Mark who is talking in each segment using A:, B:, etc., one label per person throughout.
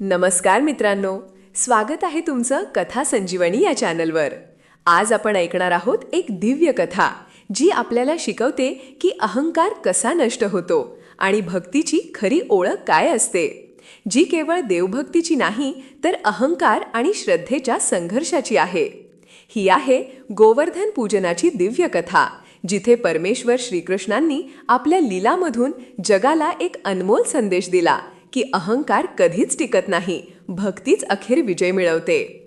A: नमस्कार मित्रांनो स्वागत आहे तुमचं कथा संजीवनी या चॅनलवर. आज आपण ऐकणार आहोत एक दिव्य कथा जी आपल्याला शिकवते की अहंकार कसा नष्ट होतो आणि भक्तीची खरी ओळख काय असते. जी केवळ देवभक्तीची नाही तर अहंकार आणि श्रद्धेच्या संघर्षाची आहे. ही आहे गोवर्धन पूजनाची दिव्य कथा जिथे परमेश्वर श्रीकृष्णांनी आपल्या लीलामधून जगाला एक अनमोल संदेश दिला की अहंकार कधीच टिकत नाही. भक्तीच अखेर विजय मिळवते.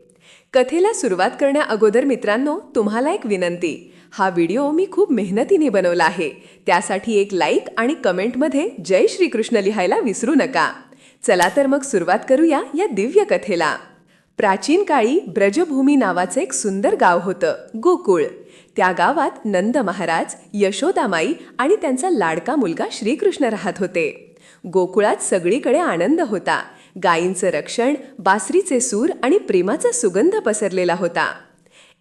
A: कथेला सुरुवात करण्या अगोदर मित्रांनो तुम्हाला एक विनंती. हा व्हिडिओ मी खूप मेहनतीने बनवला आहे. त्यासाठी एक लाईक आणि कमेंटमध्ये जय श्रीकृष्ण लिहायला विसरू नका. चला तर मग सुरुवात करूया या दिव्य कथेला. प्राचीन काळी ब्रजभूमी नावाचं एक सुंदर गाव होतं गोकुळ. त्या गावात नंद महाराज यशोदामाई आणि त्यांचा लाडका मुलगा श्रीकृष्ण राहत होते. गोकुळात सगळीकडे आनंद होता. गायींचं रक्षण बासरीचे सूर आणि प्रेमाचा सुगंध पसरलेला होता.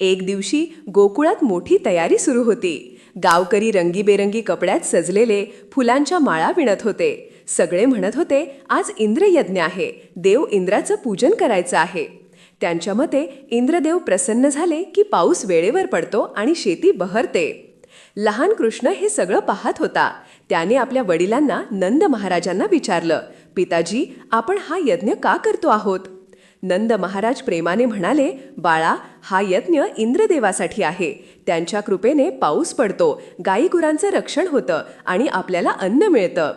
A: एक दिवशी गोकुळात मोठी तयारी सुरू होती. गावकरी रंगीबेरंगी कपड्यात सजलेले फुलांच्या माळा विणत होते. सगळे म्हणत होते आज इंद्रयज्ञ आहे. देव इंद्राचं पूजन करायचं आहे. त्यांच्या मते इंद्रदेव प्रसन्न झाले की पाऊस वेळेवर पडतो आणि शेती बहरते. लहान कृष्ण हे सगळं पाहत होता. त्याने आपल्या वडिलांना नंद महाराजांना विचारलं पिताजी आपण हा यज्ञ का करतो आहोत? नंद महाराज प्रेमाने म्हणाले बाळा हा यज्ञ इंद्रदेवासाठी आहे. त्यांच्या कृपेने पाऊस पडतो गाईगुरांचं रक्षण होतं आणि आपल्याला अन्न मिळतं.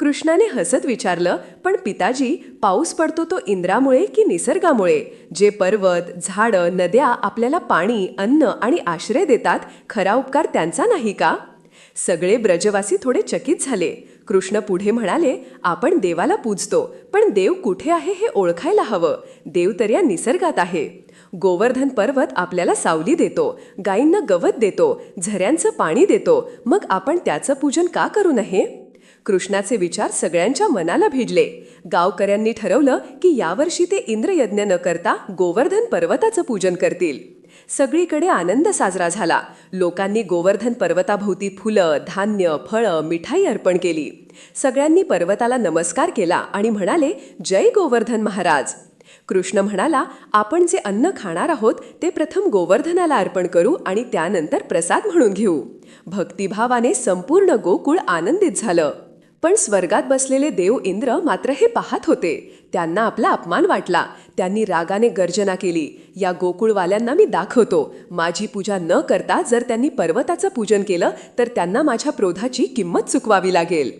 A: कृष्णाने हसत विचारलं पण पिताजी पाऊस पडतो तो इंद्रामुळे की निसर्गामुळे? जे पर्वत झाडं नद्या आपल्याला पाणी अन्न आणि आश्रय देतात खरा उपकार त्यांचा नाही का? सगळे ब्रजवासी थोडे चकित झाले. कृष्ण पुढे म्हणाले आपण देवाला पूजतो पण देव कुठे आहे हे ओळखायला हवं. देव तर या निसर्गात आहे. गोवर्धन पर्वत आपल्याला सावली देतो गायींना गवत देतो झऱ्यांचं पाणी देतो. मग आपण त्याचं पूजन का करू नये कृष्णाचे विचार सगळ्यांच्या मनाला भिडले. गावकऱ्यांनी ठरवलं की यावर्षी ते इंद्रयज्ञ न करता गोवर्धन पर्वताचं पूजन करतील. सगळीकडे आनंद साजरा झाला. लोकांनी गोवर्धन पर्वताभोवती फुलं धान्य फळं मिठाई अर्पण केली. सगळ्यांनी पर्वताला नमस्कार केला आणि म्हणाले जय गोवर्धन महाराज. कृष्ण म्हणाला आपण जे अन्न खाणार आहोत ते प्रथम गोवर्धनाला अर्पण करू आणि त्यानंतर प्रसाद म्हणून घेऊ. भक्तिभावाने संपूर्ण गोकुळ आनंदित झालं. पण स्वर्गात बसलेले देव इंद्र मात्र हे पाहत होते. त्यांना आपला अपमान वाटला. त्यांनी रागाने गर्जना केली. या गोकुळवाल्यांना मी दाखवतो. माझी पूजा न करता जर त्यांनी पर्वताचं पूजन केलं तर त्यांना माझ्या क्रोधाची किंमत चुकवावी लागेल.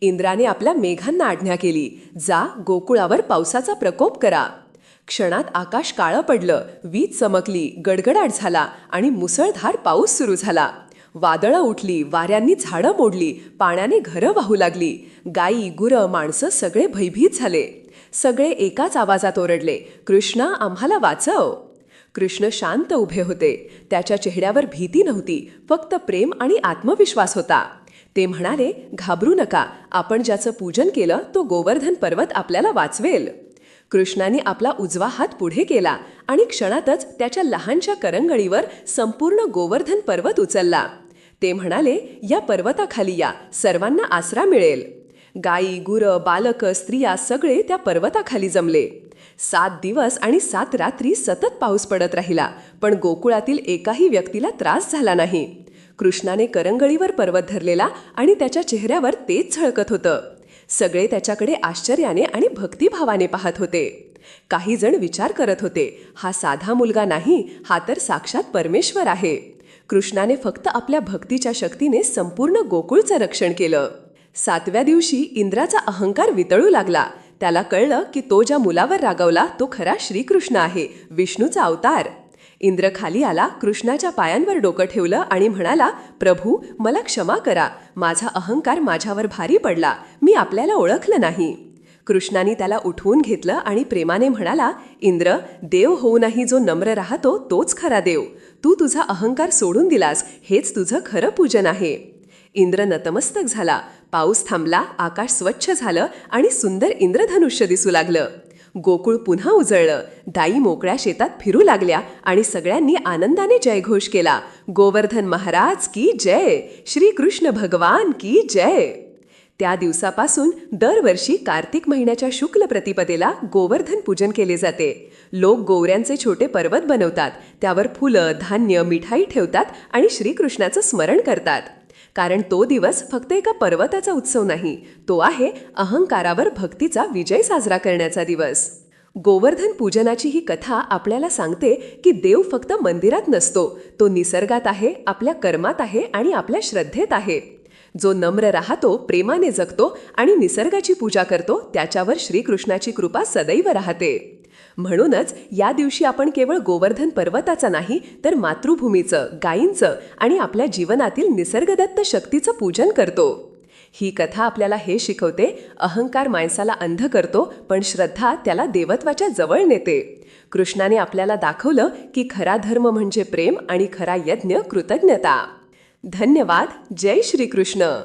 A: इंद्राने आपल्या मेघांना आज्ञा केली. जा गोकुळावर पावसाचा प्रकोप करा. क्षणात आकाश काळं पडलं वीज चमकली गडगडाट झाला आणि मुसळधार पाऊस सुरू झाला. वादळं उठली वाऱ्यांनी झाडं मोडली पाण्याने घरं वाहू लागली. गायी गुरं माणसं सगळे भयभीत झाले. सगळे एकाच आवाजात ओरडले कृष्णा आम्हाला वाचव. कृष्ण शांत उभे होते. त्याच्या चेहऱ्यावर भीती नव्हती फक्त प्रेम आणि आत्मविश्वास होता. ते म्हणाले घाबरू नका आपण ज्याचं पूजन केलं तो गोवर्धन पर्वत आपल्याला वाचवेल. कृष्णाने आपला उजवा हात पुढे केला आणि क्षणातच त्याच्या लहानशा करंगळीवर संपूर्ण गोवर्धन पर्वत उचलला. ते म्हणाले या पर्वताखाली या सर्वांना आसरा मिळेल. गायी गुरं बालकं स्त्रिया सगळे त्या पर्वताखाली जमले. सात दिवस आणि सात रात्री सतत पाऊस पडत राहिला पण गोकुळातील एकाही व्यक्तीला त्रास झाला नाही. कृष्णाने करंगळीवर पर्वत धरलेला आणि त्याच्या चेहऱ्यावर तेच झळकत होतं. सगळे त्याच्याकडे आश्चर्याने आणि भक्तिभावाने पाहत होते. काही जण विचार करत होते हा साधा मुलगा नाही हा तर साक्षात परमेश्वर आहे. कृष्णाने फक्त आपल्या भक्तीच्या शक्तीने संपूर्ण गोकुळचं रक्षण केलं. सातव्या दिवशी इंद्राचा अहंकार वितळू लागला. त्याला कळलं की तो ज्या मुलावर रागवला तो खरा श्रीकृष्ण आहे विष्णूचा अवतार. इंद्र खाली आला कृष्णाच्या पायांवर डोकं ठेवलं आणि म्हणाला प्रभू मला क्षमा करा. माझा अहंकार माझ्यावर भारी पडला. मी आपल्याला ओळखलं नाही. कृष्णाने त्याला उठवून घेतलं आणि प्रेमाने म्हणाला इंद्र देव होऊनही जो नम्र राहतो तोच खरा देव. तू तुझा अहंकार सोडून दिलास. हेच तुझं खरं पूजन आहे. इंद्र नतमस्तक झाला. पाऊस थांबला आकाश स्वच्छ झालं आणि सुंदर इंद्रधनुष्य दिसू लागलं. गोकुळ पुन्हा उजळलं. दाई मोकळ्या शेतात फिरू लागल्या आणि सगळ्यांनी आनंदाने जयघोष केला. गोवर्धन महाराज की जय! श्रीकृष्ण भगवान की जय! त्या दिवसापासून दरवर्षी कार्तिक महिन्याच्या शुक्ल प्रतिपदेला गोवर्धन पूजन केले जाते. लोक गोवऱ्यांचे छोटे पर्वत बनवतात. त्यावर फुलं धान्य मिठाई ठेवतात आणि श्रीकृष्णाचं स्मरण करतात. कारण तो दिवस फक्त एका पर्वताचा उत्सव नाही तो आहे अहंकारावर भक्तीचा विजय साजरा करण्याचा दिवस. गोवर्धन पूजनाची ही कथा आपल्याला सांगते की देव फक्त मंदिरात नसतो तो निसर्गात आहे आपल्या कर्मात आहे आणि आपल्या श्रद्धेत आहे. जो नम्र राहतो प्रेमाने जगतो आणि निसर्गाची पूजा करतो त्याच्यावर श्रीकृष्णाची कृपा सदैव राहते. म्हणूनच या दिवशी आपण केवळ गोवर्धन पर्वताचा नाही तर मातृभूमीचं गायींचं आणि आपल्या जीवनातील निसर्गदत्त शक्तीचं पूजन करतो. ही कथा आपल्याला हे शिकवते अहंकार माणसाला अंध करतो पण श्रद्धा त्याला देवत्वाच्या जवळ नेते. कृष्णाने आपल्याला दाखवलं की खरा धर्म म्हणजे प्रेम आणि खरा यज्ञ कृतज्ञता. धन्यवाद. जय श्रीकृष्ण.